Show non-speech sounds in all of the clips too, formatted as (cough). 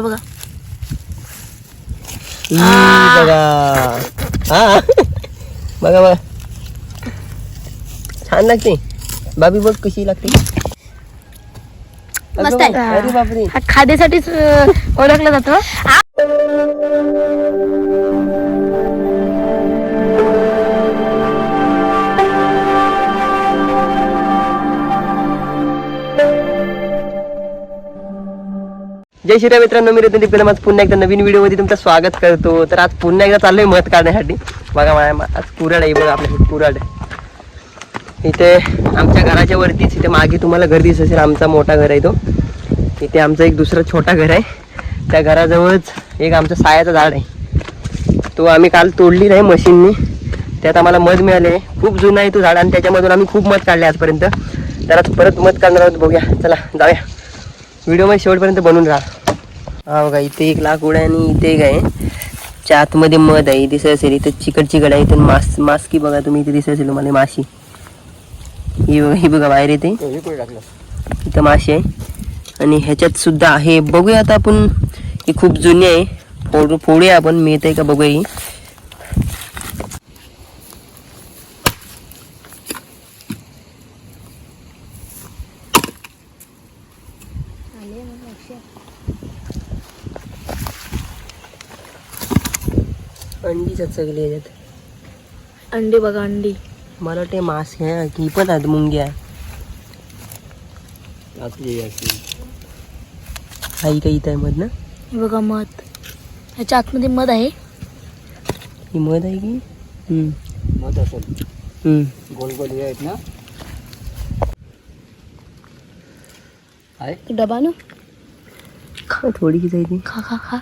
बघा. बघा. हा. बघा बघा. छान लागते. बाबी बघ कशी लागते. मस्त आहे. अगं, अरे बापरे. हा खाद्यासाठीच ओळखला जातो. जय श्री मित्रांनो मी रतन दीपकला आज पुन्हा एकदा नवीन व्हिडिओमध्ये तुमचं स्वागत करतो. तर आज पुन्हा एकदा चाललोय मत काढण्यासाठी. बघा माझ्या आज कुराड आहे बघा आपल्याकडे कुराड इथे आमच्या घराच्या वरतीच इथे मागे तुम्हाला घर दिसत असेल आमचा मोठा घर आहे तो. इथे आमचं एक दुसरं छोटा घर आहे. त्या घराजवळच एक आमचं सायाचं झाड आहे. तो आम्ही काल तोडली नाही मशीननी. त्यात आम्हाला मध मिळाले. खूप जुना आहे तो झाड आणि त्याच्यामधून आम्ही खूप मध काढले आजपर्यंत. तर आज परत मध काढणार आहोत. बघूया. चला जाऊया. व्हिडिओमध्ये शेवटपर्यंत बनून राहा. हा बघा इथे एक लाकूड आहे आणि इथे एक आहे. च्या आतमध्ये मध आहे दिसत असेल इथे चिकट चिकट आहे. इथे मास मास्की बघा तुम्ही इथे दिसत असेल तुम्हाला माशी. ही बघा ही बघा बाहेर येते. इथं माशी आहे. आणि ह्याच्यात सुद्धा आहे. बघूया आता आपण ही खूप जुनी आहे. फोडू फोडूया आपण मिळत आहे का बघूया. ही अंडी चचकली याच्यात अंडी बघा अंडी. मला वाटते मास आहे की पण आहेत मुंग्या. आई काही इथं आहे मध ना? हे बघा मध. ह्याच्या आतमध्ये मध आहे. ही मध आहे की. मध असेल. हम्म. गोल गोल हे आहेत ना? आहे. डबा ना. खा आहे ती? खा खा खा.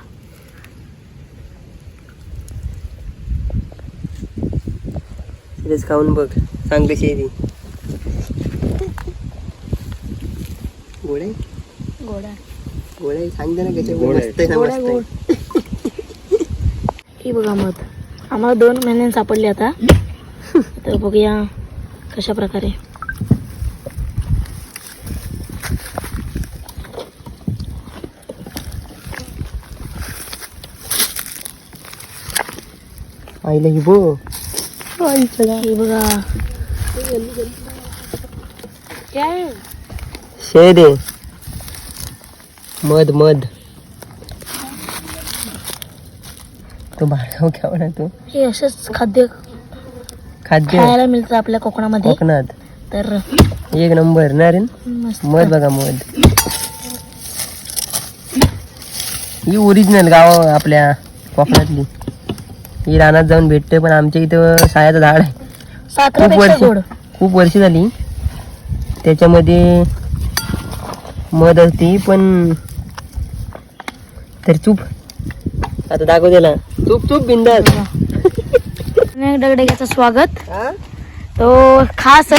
तिथेच खाऊन बघ. सांग कशी आहे ती गोड आहे गोडा गोड आहे सांग दे ना गोड. ही बघा मध आम्हाला दोन महिन्यांनी सापडले आता. तर बघूया कशा प्रकारे. आईला ही बो बघा काय मध मध. तो बाळगाव घ्यावा तो? हे असंच खाद्य खाद्य? खायला मिळतं आपल्या कोकणामध्ये. कोकणात. तर एक नंबर ना रे? मस्त. मध बघा मध. ही ओरिजिनल गाव आपल्या कोकणातली. ही रानात जाऊन भेटते पण आमच्या इथं सायाचं झाड आहे. खूप वर्ष खूप वर्ष झाली. त्याच्यामध्ये मध असते पण तर चूप. आता दाखव त्याला. चूप चूप बिंदास दगडग्याचं स्वागत. तो खास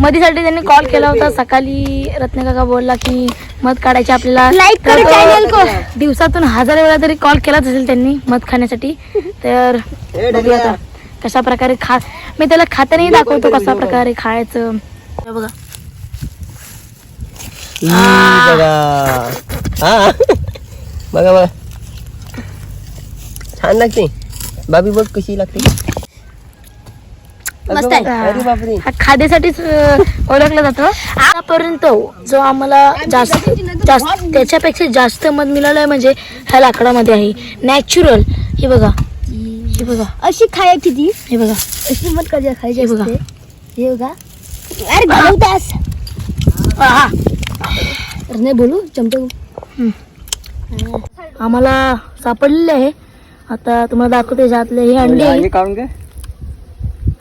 मधीसाठी त्यांनी कॉल केला होता. सकाळी रत्नकाका बोलला की मध काढायचे आपल्याला. लाईक करा चॅनल को. दिवसातून हजार वेळा तरी कॉल केलाच असेल त्यांनी मध खाण्यासाठी. (laughs) तर बघूया आता कशा प्रकारे खा मी त्याला खातानाही दाखवतो कशा प्रकारे खायचं. बघा. हा. बघा बघा. छान लागते. बाबी बघ कशी लागते. मस्त आहे. बापरे. हा खाद्यासाठीच ओळखला जातो. आतापर्यंत जो आम्हाला जास्त जास्त त्याच्यापेक्षा जास्त मध मिळालंय म्हणजे ह्या लाकडामध्ये आहे. नॅचरल हे बघा. हे बघा. अशी खायची ती हे बघा. अशी मत कधी खायची हे बघा. हे बघा. अरे घालवतास आहा. अरे नाही बोलू चमचे आम्हाला सापडलेले आहे. आता तुम्हाला दाखवते ज्यातले हे अंडे. हे काढून घे.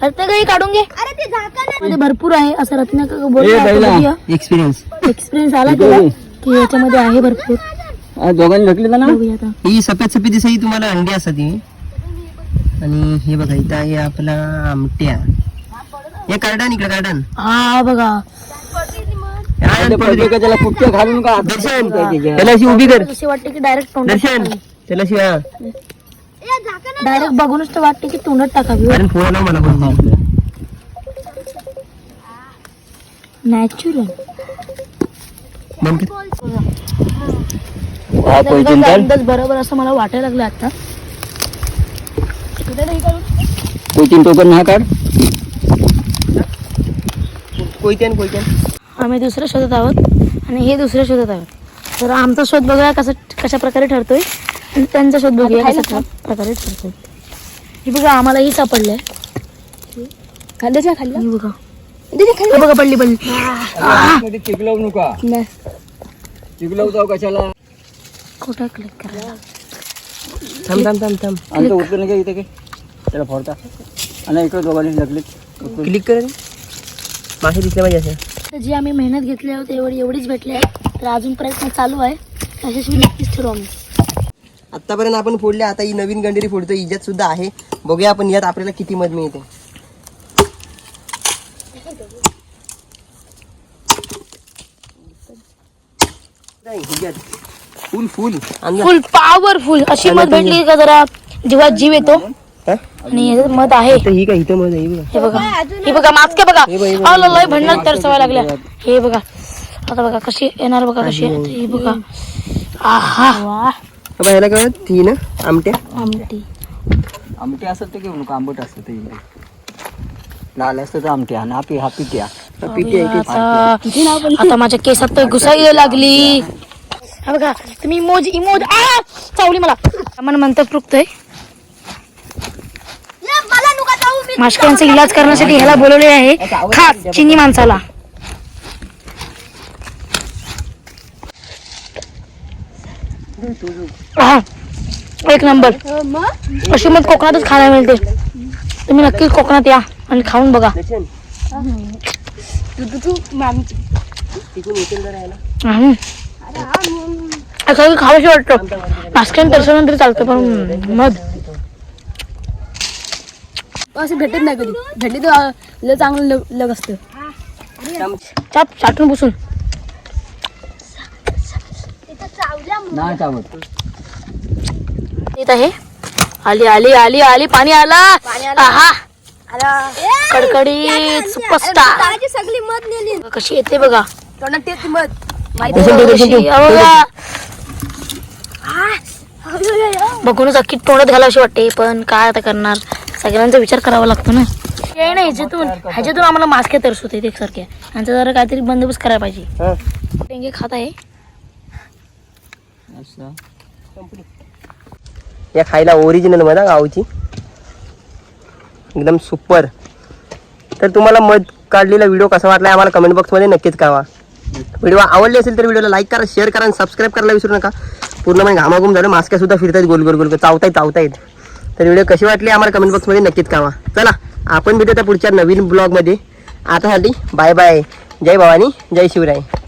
रत्नाकाई काढून घे. अरे ते झाकणमध्ये भरपूर आहे असं बैला. एक्सपिरियन्स एक्सपिरियन्स आला की याच्यामध्ये आहे भरपूर. आ, दोघांनी ढकली ना? ही सफेद सफेद दिसा ही तुम्हाला अंडी असतात ही. आणि हे बघा इथं आहे आपला आमट्या. हे कार्डन इकडे कार्डन. हा बघा. त्याला कुठच्या घालून का? दर्शन. त्याला अशी उभी कर. अशी वाटते की डायरेक्ट दर्शन. त्याला अशी हा. डायरेक्ट बघूनच तर वाटते की तोंडात टाकावी. कारण फोन मला बोलतो नॅचरल अंदाज बरोबर असं मला वाटायला लागलं आता. कोयतीन टोकन हा काढ. कोयत्यान कोयत्यान आम्ही दुसरं शोधत आहोत आणि हे दुसरं शोधत आहोत. तर आमचा शोध बघूया कसा कशा प्रकारे ठरतोय. त्यांचा शोध बघूया कशा प्रकारे हे बघा आम्हाला ही सापडलंय खाल्लं खाल्लं हे बघा. हे बघा पडली पडली. चिकलव नका. नाही. चिकलव जाऊ कशाला? कुठं क्लिक करा. थांब थांब थांब थांब. आमचं उचलून घ्या इथे काय त्याला फोडता. आणि इकडे दोघांनी लगलीत क्लिक कर रे. मासे दिसले पाहिजे असं. तर जी आम्ही मेहनत घेतली होती एवढी एवढीच भेटली आहे. तर अजून प्रयत्न चालू आहे. यशस्वी नक्कीच ठरू आम्ही. आतापर्यंत आपण फोडले आता ही नवीन गंडेरी फोडतो इज्जत सुद्धा आहे. बघूया आपण यात आपल्याला किती मध मिळते. फुल फुल. फुल पॉवरफुल अशी मध भेटली का जरा? जीवात जीव येतो. हा? आणि मध आहे. ही काय इथं मध आहे बघा. हे बघा. हे बघा मागच्या बघा. अहो, लय भन्नाट तर सवय लागल्या. हे बघा. आता बघा कशी येणार बघा कशी. आहे. हे बघा. आहा. बाबा ह्याला काय ती ना आमट्या. आमटी. आमटे असत ते घेऊ नका आंबट असतं ते लाल असतं तर आमटे आणि हापी हा पिट्या पिठी आहे ती. आता आता माझ्या केसात तर घुसाई लागली. हा बघा तुम्ही इमोज इमोज आ! चावली मला. मन म्हणतं पृक्तय मला नुका जाऊ मी माशकांचा इलाज करण्यासाठी ह्याला बोलवले आहे. खा चिनी माणसाला. आहा, एक नंबर. अशी मग कोकणातच खायला मिळते. तुम्ही नक्कीच कोकणात या आणि खाऊन बघा. असं खावंशी वाटतं. मास्कन दर्शन तरी चालतं पण मध. असं भेटत नाही कधी. भेटली तर लय चांगलं लग असतं. चाप साठून बसून. नाही चावत. येत आहे. आली आली आली आली. पाणी आला. आहा. कडकडीत सुपरस्टार सगळी मत नेली. कशी येते बघा. तोंडात तेच मत. बघा. बघूनच अख्खी तोंडात घालावशी वाटते. पण काय आता करणार? सगळ्यांचा विचार करावा लागतो ना. हे नाही ह्याच्यातून ह्याच्यातून आम्हाला मास्के तरस होते एकसारखे. यांचा जरा काहीतरी बंदोबस्त करायला पाहिजे. हा. डेंगे खात आहे. असं. या खायला ओरिजिनल मध गावची. एकदम सुपर तर तुम्हाला मध काढलेला व्हिडिओ कसा वाटला आम्हाला कमेंट बॉक्समध्ये नक्कीच कळवा. व्हिडिओ आवडले असेल तर व्हिडिओला लाईक करा शेअर करा आणि सबस्क्राईब करायला विसरू नका. पूर्णपणे घामाघूम झालं सुद्धा फिरतायत गोल गोल गोल गोल चावतायत चावतायत. तर व्हिडिओ कशी वाटली आम्हाला कमेंट बॉक्समध्ये नक्कीच कळवा. चला आपण भेटू त्या पुढच्या नवीन ब्लॉगमध्ये आतासाठी बाय बाय जय भवानी जय शिवराय.